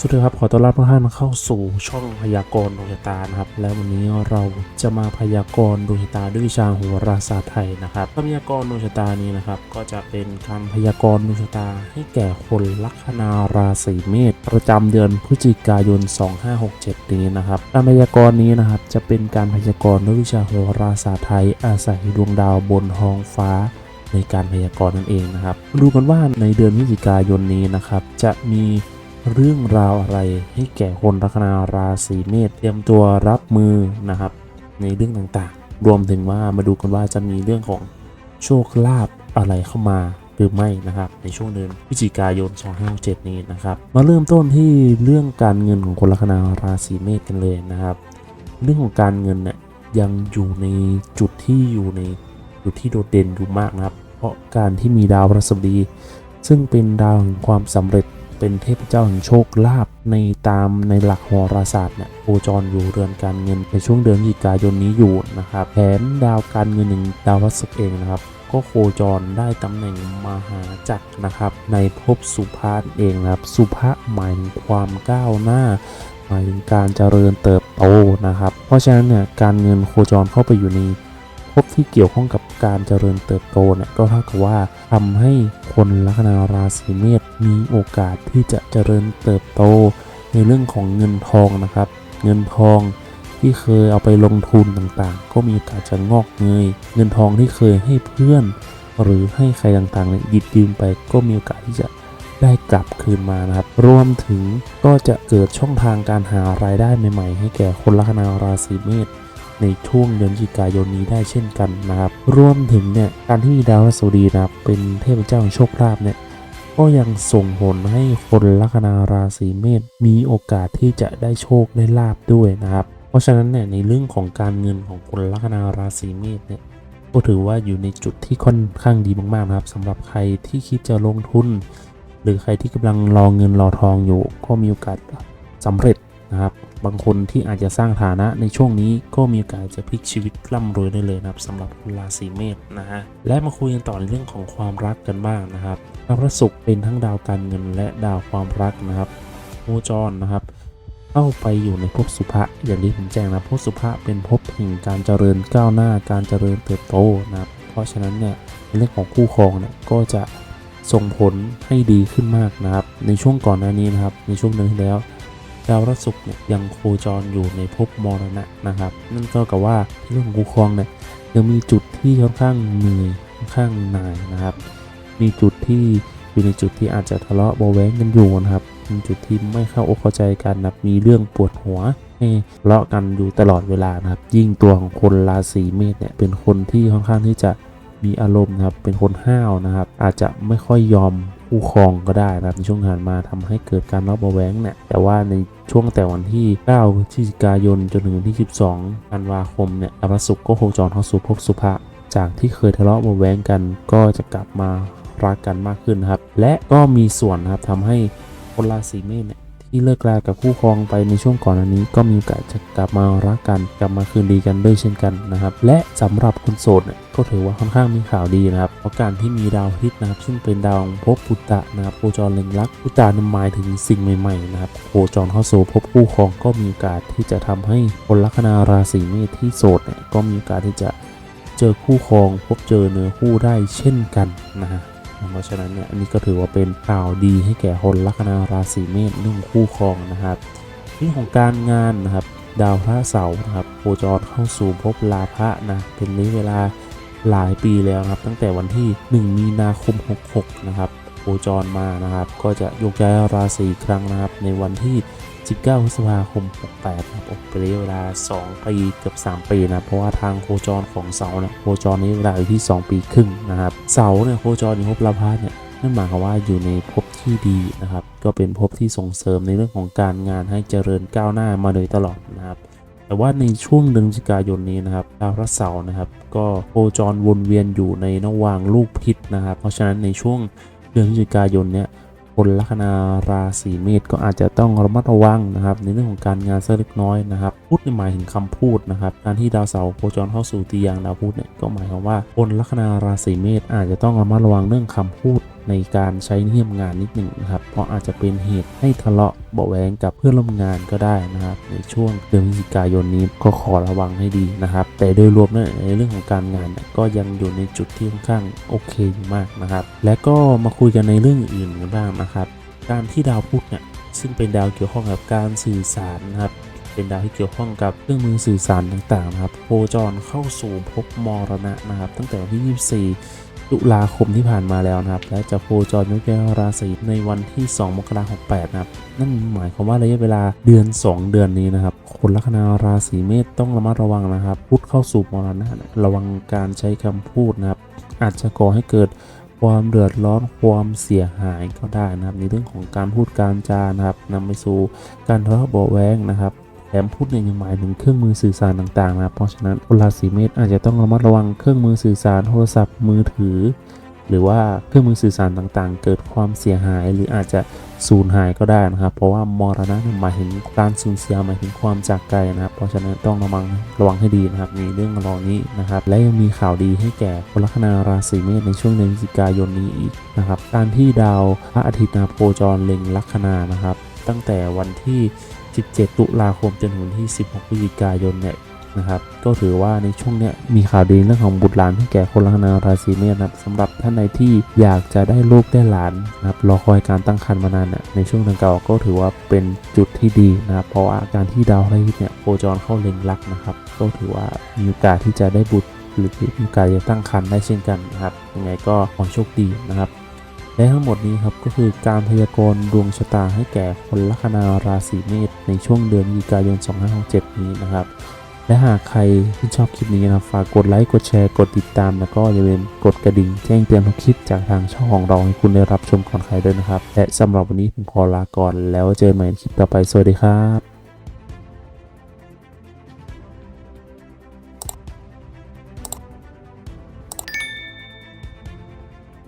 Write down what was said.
สวัสดีครับ ขอต้อนรับทุกท่านเข้าสู่ช่องพยากรณ์ดวงชะตานะครับ และวันนี้เราจะมาพยากรณ์ดวงชะตาด้วยวิชาโหราศาสตร์ไทยนะครับพยากรณ์ดวงชะตานี้นะครับ ก็จะเป็นการพยากรณ์ดวงชะตา ให้แก่คนลัคนาราศีเมษประจำเดือนพฤศจิกายน 2567 นี้นะครับการพยากรณ์นี้นะครับจะเป็นการพยากรณ์ด้วยวิชาโหราศาสตร์ไทย อาศัยดวงดาวบนท้องฟ้าในการพยากรณ์นั่นเองนะครับ ดูกันว่าในเดือนพฤศจิกายนนี้นะครับจะมี เรื่องราวอะไรให้แก่คนลัคนาราศีเมษเตรียมตัวรับมือนะครับ ในเรื่องต่างๆ รวมถึงว่ามาดูกันว่าจะมีเรื่องของโชคลาภอะไรเข้ามาหรือไม่นะครับในช่วงเดือนพฤศจิกายน 2567 นี้นะครับ มาเริ่มต้นที่เรื่องการเงินของคนลัคนาราศีเมษกันเลยนะครับ เรื่องของการเงินเนี่ยยังอยู่ในจุดที่อยู่ในจุดที่โดดเด่นอยู่มากนะครับ เพราะการที่มีดาวพฤหัสบดี ซึ่งเป็นดาวแห่งความสำเร็จ เป็นเทพเจ้าแห่งโชคลาภในตามในหลักโหราศาสตร์เนี่ยโคจรอยู่เรือนการเงินในช่วงเดือนพฤศจิกายนนี้อยู่นะครับแถมดาวการเงินหนึ่งดาวพฤหัสเองนะครับก็โคจรได้ตำแหน่งมหาจักรนะครับ ในภพสุภาเองนะครับ สุภะหมายถึงความก้าวหน้า หมายถึงการเจริญเติบโตนะครับ เพราะฉะนั้นเนี่ยการเงินโคจรเข้าไปอยู่ใน ภพที่เกี่ยวข้องกับการเจริญเติบโตเนี่ยก็เท่ากับว่าทำให้คนลัคนาราศีเมษมีโอกาสที่จะเจริญเติบโต ในเรื่องของเงินทองนะครับ เงินทองที่เคยเอาไปลงทุนต่างๆ ก็มีโอกาสจะงอกเงย เงินทองที่เคยให้เพื่อน หรือให้ใครต่างๆเนี่ยหยิบยืมไปก็มีโอกาสที่จะได้กลับคืนมานะครับ รวมถึงก็จะเกิดช่องทางการหารายได้ใหม่ ๆ ให้แก่คนลัคนาราศีเมษ ในช่วงเดือนพฤศจิกายนนี้ได้เช่นกันนะครับ รวมถึงเนี่ยการที่ดาวพฤหัสบดีนะครับเป็นเทพเจ้าแห่งโชคลาภเนี่ยก็ยังส่งผลให้คนลัคนาราศีเมษมีโอกาสที่จะได้โชคได้ลาบด้วยนะครับ เพราะฉะนั้นเนี่ยในเรื่องของการเงินของคนลัคนาราศีเมษเนี่ยก็ถือว่าอยู่ในจุดที่ค่อนข้างดีมากๆนะครับสำหรับใครที่คิดจะลงทุน หรือใครที่กำลังรอเงินรอทองอยู่ ก็มีโอกาสสำเร็จ นะครับ บางคนที่อาจจะสร้างฐานะในช่วงนี้ก็มีโอกาสจะพลิกชีวิตร่ำรวยได้เลยนะครับสำหรับราศีเมษนะฮะและมาคุยกันต่อในเรื่องของความรักกันบ้างนะครับดาวพระศุกร์เป็นทั้งดาวการเงินและดาวความรักนะครับโคจรนะครับเข้าไปอยู่ในภพสุภะอย่างที่ผมแจ้งนะภพสุภะเป็นภพแห่งการเจริญก้าวหน้าการเจริญเติบโตนะครับเพราะฉะนั้นเนี่ยในเรื่องของคู่ครองเนี่ยก็จะส่งผลให้ดีขึ้นมากนะครับ ในช่วงก่อนหน้านี้นะครับ ในช่วงเดือนที่แล้ว ดาวพฤหัสศุกร์เนี่ยยังโคจรอยู่ในภพมรณะนะครับ นั่นก็กับว่าเรื่องของคูครองเนี่ยยังมีจุดที่ค่อนข้างเหนื่อยค่อนข้างหน่ายนะครับ มีจุดที่อยู่ในจุดที่อาจจะทะเลาะเบาะแว้งกันอยู่นะครับมีจุดที่ไม่เข้าอกเข้าใจกันนะมีเรื่องปวดหัวให้ทะเลาะกันอยู่ตลอดเวลานะครับ ยิ่งตัวของคนราศีเมษเนี่ยเป็นคนที่ค่อนข้างที่จะมีอารมณ์นะครับ เป็นคนห้าวนะครับ อาจจะไม่ค่อยยอม คู่ครองก็ได้นะครับในช่วงผ่านมาทำให้เกิดการทะเลาะเบาะแวงเนี่ยแต่ว่าในช่วงแต่วันที่ 9 พฤศจิกายน จนถึงวันที่ 12 ธันวาคมเนี่ยดาวพฤหัสศุกร์ก็โคจรเข้าสู่ภพสุภะจากที่เคยทะเลาะเบาะแวงกันก็จะกลับมารักกันมากขึ้นนะครับ และก็มีส่วนนะครับทำให้คนราศีเมษเนี่ย ที่เลิกรากับคู่ครองไปในช่วงก่อนอันนี้ ก็มีโอกาสจะกลับมารักกันกลับมาคืนดีกันด้วยเช่นกันนะครับ และสำหรับคนโสดเนี่ยก็ถือว่าค่อนข้างมีข่าวดีนะครับเพราะการที่มีดาวอาทิตย์นะครับซึ่งเป็นดาวภพปุตตะนะครับโคจรเล็งลักปุตตะนั้นหมายถึงสิ่งใหม่ๆนะครับโคจรเข้าสู่ภพคู่ครองก็มีโอกาสที่จะทำให้คนลัคนาราศีเมษที่โสดเนี่ยก็มีโอกาสที่จะเจอคู่ครองพบเจอเนื้อคู่ได้เช่นกันนะฮะ เพราะฉะนั้นเนี่ยอันนี้ก็ถือว่าเป็นข่าวดีให้แก่คนลัคนาราศีเมษเรื่องคู่ครองนะครับเรื่องของการงานนะครับ ดาวพระเสาร์นะครับโคจรเข้าสู่ภพลาภะนะเป็นระยะเวลาหลายปีแล้วนะครับ ตั้งแต่วันที่ 1 มีนาคม 66 นะครับโคจรมานะครับ ก็จะยกย้ายราศีครั้งนะครับในวันที่ 19พฤษภาคม 68นะครับโอ้เป็นระยะเวลา 2 ปีเกือบ 3 ปีนะเพราะว่าทางโคจรของเสาเนี่ยโคจรในเวลาอยู่ที่ 2 ปีครึ่งนะครับเสาเนี่ยโคจรอยู่ภพลาภะเนี่ยนั่นหมายความว่าอยู่ในภพที่ดีนะครับ ก็เป็นภพที่ส่งเสริมในเรื่องของการงานให้เจริญก้าวหน้ามาโดยตลอดนะครับแต่ว่าในช่วงเดือนพฤศจิกายนนี้นะครับดาวพระเสาร์นะครับ ก็โคจรวนเวียนอยู่ในนวางลูกพิษนะครับ เพราะฉะนั้นในช่วงเดือนพฤศจิกายนเนี่ย คนลัคนาราศีเมษก็อาจจะต้องระมัดระวังนะครับ ในเรื่องของการงานสักเล็กน้อยนะครับพูดในหมายถึงคำพูดนะครับการที่ดาวเสาร์โคจรเข้าสู่ตียางดาวพุธเนี่ยก็หมายความว่าคนลัคนาราศีเมษอาจจะต้องระมัดระวังเรื่องคำพูด ในการใช้เทียมงานนิดหนึ่งนะครับ เพราะอาจจะเป็นเหตุให้ทะเลาะเบาแวงกับเพื่อนร่วมงานก็ได้นะครับ ในช่วงเดือนพฤศจิกายนนี้ก็ขอระวังให้ดีนะครับ แต่โดยรวมเนี่ยในเรื่องของการงานก็ยังอยู่ในจุดที่ค่อนข้างโอเคอยู่มากนะครับ และก็มาคุยกันในเรื่องอื่นกันบ้างนะครับ การที่ดาวพุธเนี่ยซึ่งเป็นดาวเกี่ยวข้องกับการสื่อสารนะครับเป็นดาวที่เกี่ยวข้องกับเครื่องมือสื่อสารต่างๆนะครับ โคจรเข้าสู่ภพมรณะนะครับ ตั้งแต่วันที่ 24 ตุลาคมที่ผ่านมาแล้วนะครับ และจะโคจรยกย้ายราศีในวันที่ 2 มกราคม68 นะครับ นั่นหมายความว่าระยะเวลาเดือน 2 เดือนนี้นะครับ คนลัคนาราศีเมษต้องระมัดระวังนะครับพุธเข้าสู่มรณะระวังการใช้คำพูดนะครับ อาจจะก่อให้เกิดความเดือดร้อนความเสียหายก็ได้นะครับ ในเรื่องของการพูดการจานะครับนำไปสู่การทะเลาะเบาแว้งนะครับ แถมพูดเนี่ยยังหมายถึงเครื่องมือสื่อสารต่างๆนะครับเพราะฉะนั้นคนราศีเมษอาจจะต้องระมัดระวังเครื่องมือสื่อสารโทรศัพท์มือถือ หรือว่าเครื่องมือสื่อสารต่างๆ เกิดความเสียหาย หรืออาจจะสูญหายก็ได้นะครับ เพราะว่ามรณะหมายถึงการสูญเสียหมายถึงความจากไกลนะครับ เพราะฉะนั้นต้องระวังระวังให้ดีนะครับในเรื่องราวนี้นะครับ และยังมีข่าวดีให้แก่คนลัคนาราศีเมษในช่วงเดือนพฤศจิกายนนี้อีกนะครับการที่ดาวพระอาทิตย์นาโคจรเล็งลัคนานะครับ ตั้งแต่วันที่ 17 ตุลาคมจนถึงวันที่ 16พฤศจิกายนเนี่ยนะครับ ก็ถือว่าในช่วงเนี้ยมีข่าวดีเรื่องของบุตรหลานให้แก่คนลัคนาราศีเมษนะครับสำหรับท่านใดที่อยากจะได้ลูกได้หลานนะครับรอคอยการตั้งครรภ์มานานเนี่ยในช่วงดังกล่าวก็ถือว่าเป็นจุดที่ดีนะครับเพราะว่าการที่ดาวพระอาทิตย์เนี่ยโคจรเข้าเล็งลักนะครับ ก็ถือว่ามีโอกาสที่จะได้บุตรหรือมีโอกาสจะตั้งครรภ์ได้เช่นกันนะครับยังไงก็ขอโชคดีนะครับ และทั้งหมดนี้ครับก็คือการพยากรณ์ดวงชะตาให้แก่คนลัคนาราศีเมษในช่วงเดือนพฤศจิกายน 2567 นี้นะครับ และหากใครที่ชอบคลิปนี้นะฝากกดไลค์ กดแชร์ กดติดตาม แล้วก็อย่าลืมกดกระดิ่งแจ้งเตือนทุกคลิปจากทางช่องของเราให้คุณได้รับชมก่อนใครด้วยนะครับ และสำหรับวันนี้ผมขอลาก่อนแล้วเจอกันใหม่ในคลิปต่อไป สวัสดีครับ